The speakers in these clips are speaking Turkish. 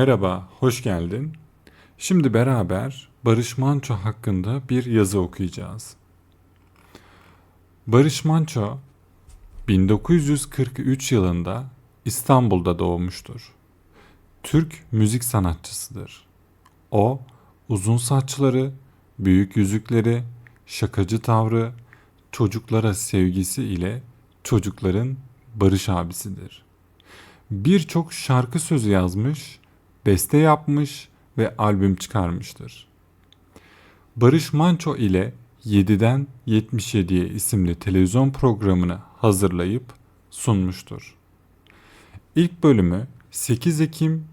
Merhaba, hoş geldin. Şimdi beraber Barış Manço hakkında bir yazı okuyacağız. Barış Manço 1943 yılında İstanbul'da doğmuştur. Türk müzik sanatçısıdır. O uzun saçları, büyük yüzükleri, şakacı tavrı, çocuklara sevgisi ile çocukların Barış abisidir. Birçok şarkı sözü yazmış, beste yapmış ve albüm çıkarmıştır. Barış Manço ile 7'den 77'ye isimli televizyon programını hazırlayıp sunmuştur. İlk bölümü 8 Ekim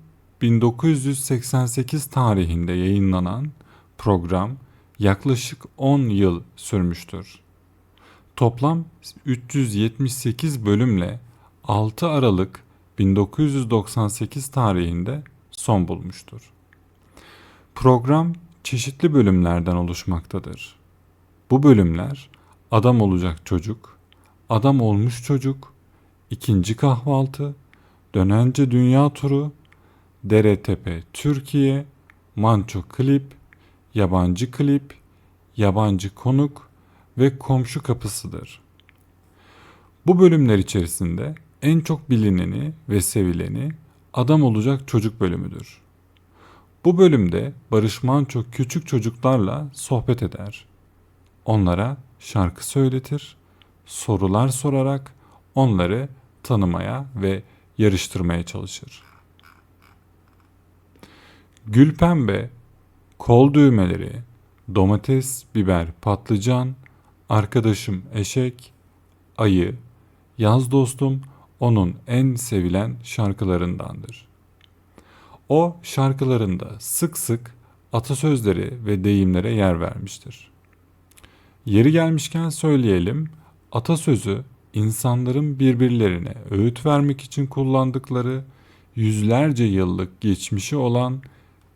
1988 tarihinde yayınlanan program yaklaşık 10 yıl sürmüştür. Toplam 378 bölümle 6 Aralık 1998 tarihinde son bulmuştur. Program çeşitli bölümlerden oluşmaktadır. Bu bölümler Adam Olacak Çocuk, Adam Olmuş Çocuk, İkinci Kahvaltı, Dönence Dünya Turu, Dere Tepe Türkiye, Manço Klip, Yabancı Klip, Yabancı Konuk ve Komşu Kapısıdır. Bu bölümler içerisinde en çok bilineni ve sevileni Adam Olacak Çocuk bölümüdür. Bu bölümde Barış Manço küçük çocuklarla sohbet eder. Onlara şarkı söyletir, sorular sorarak onları tanımaya ve yarıştırmaya çalışır. Gül pembe, kol düğmeleri, domates, biber, patlıcan, arkadaşım eşek, ayı, yaz dostum onun en sevilen şarkılarındandır. O şarkılarında sık sık atasözleri ve deyimlere yer vermiştir. Yeri gelmişken söyleyelim, atasözü insanların birbirlerine öğüt vermek için kullandıkları yüzlerce yıllık geçmişi olan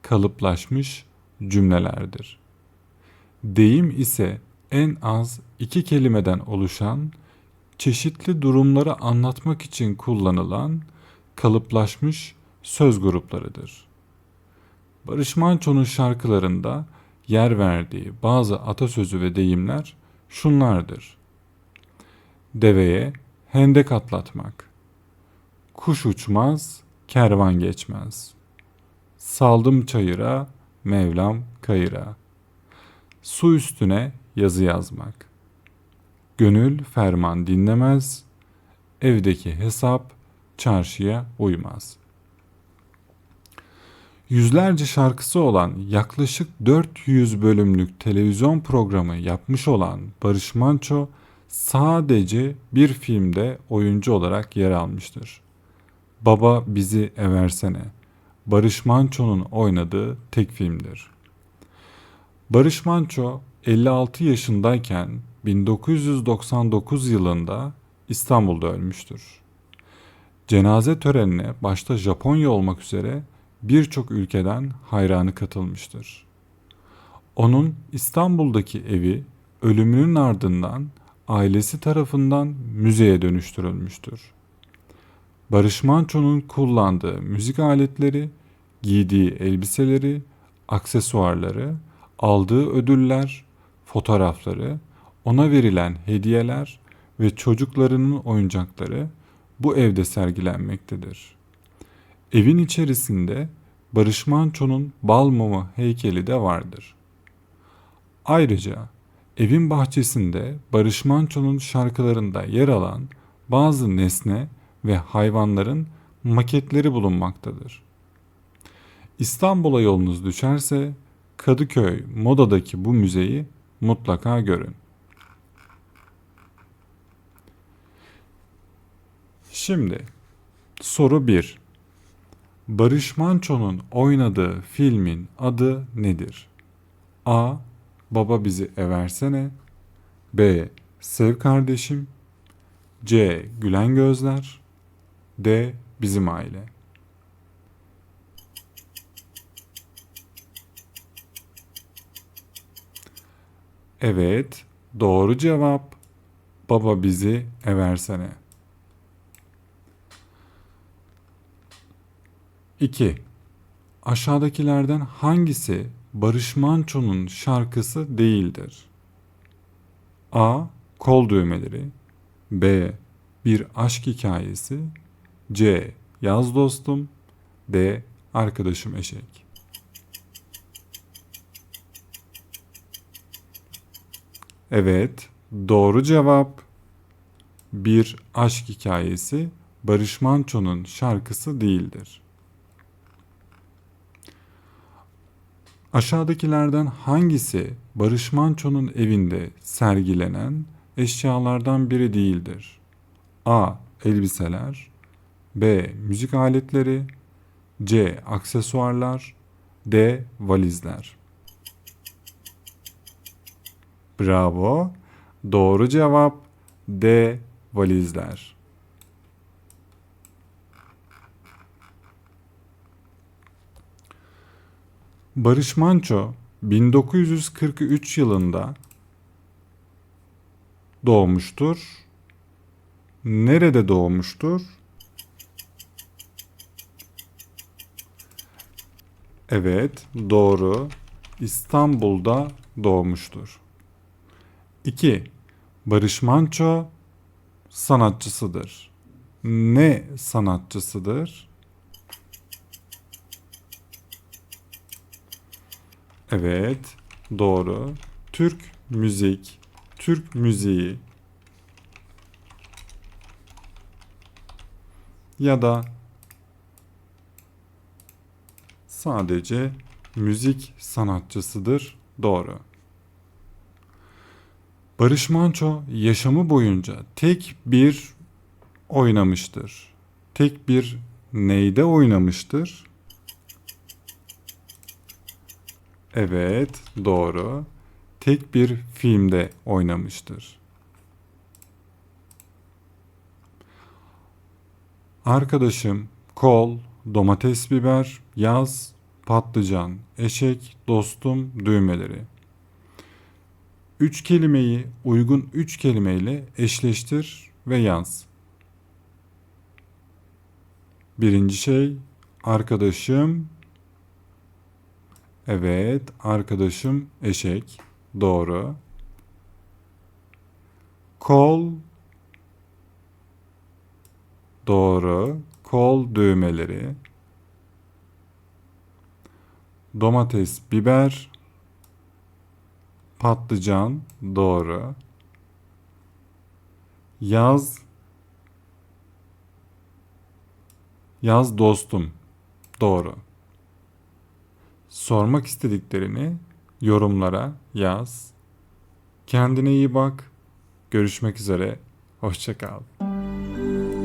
kalıplaşmış cümlelerdir. Deyim ise en az iki kelimeden oluşan çeşitli durumları anlatmak için kullanılan kalıplaşmış söz gruplarıdır. Barış Manço'nun şarkılarında yer verdiği bazı atasözü ve deyimler şunlardır. Deveye hendek atlatmak. Kuş uçmaz, kervan geçmez. Saldım çayıra, Mevlam kayıra. Su üstüne yazı yazmak. Gönül ferman dinlemez, evdeki hesap çarşıya uymaz. Yüzlerce şarkısı olan yaklaşık 400 bölümlük televizyon programı yapmış olan Barış Manço sadece bir filmde oyuncu olarak yer almıştır. Baba Bizi Eversene. Barış Manço'nun oynadığı tek filmdir. Barış Manço 56 yaşındayken 1999 yılında İstanbul'da ölmüştür. Cenaze törenine başta Japonya olmak üzere birçok ülkeden hayranı katılmıştır. Onun İstanbul'daki evi ölümünün ardından ailesi tarafından müzeye dönüştürülmüştür. Barış Manço'nun kullandığı müzik aletleri, giydiği elbiseleri, aksesuarları, aldığı ödüller, fotoğrafları, ona verilen hediyeler ve çocuklarının oyuncakları bu evde sergilenmektedir. Evin içerisinde Barış Manço'nun bal mumu heykeli de vardır. Ayrıca evin bahçesinde Barış Manço'nun şarkılarında yer alan bazı nesne ve hayvanların maketleri bulunmaktadır. İstanbul'a yolunuz düşerse Kadıköy Moda'daki bu müzeyi mutlaka görün. Şimdi soru 1. Barış Manço'nun oynadığı filmin adı nedir? A. Baba bizi eversene. B. Sev kardeşim. C. Gülen gözler. D. Bizim aile. Evet, doğru cevap. Baba bizi eversene. 2. Aşağıdakilerden hangisi Barış Manço'nun şarkısı değildir? A. Kol düğmeleri B. Bir aşk hikayesi C. Yaz dostum D. Arkadaşım eşek Evet, doğru cevap. Bir aşk hikayesi Barış Manço'nun şarkısı değildir. Aşağıdakilerden hangisi Barış Manço'nun evinde sergilenen eşyalardan biri değildir? A. Elbiseler B. Müzik aletleri C. Aksesuarlar D. Valizler Bravo. Doğru cevap D. Valizler. Barış Manço 1943 yılında doğmuştur. Nerede doğmuştur? Evet, doğru. İstanbul'da doğmuştur. 2. Barış Manço sanatçısıdır. Ne sanatçısıdır? Evet, doğru. Türk müzik, Türk müziği ya da sadece müzik sanatçısıdır. Doğru. Barış Manço yaşamı boyunca tek bir oynamıştır. Tek bir neyde oynamıştır? Evet, doğru. Tek bir filmde oynamıştır. Arkadaşım, kol, domates biber, yaz, patlıcan, eşek, dostum, düğmeleri. Üç kelimeyi uygun üç kelimeyle eşleştir ve yaz. Birinci şey arkadaşım. Evet, arkadaşım eşek. Doğru. Kol. Doğru. Kol düğmeleri. Domates, biber, patlıcan doğru. Yaz Yaz dostum doğru. Sormak istediklerini yorumlara yaz. Kendine iyi bak. Görüşmek üzere. Hoşça kal.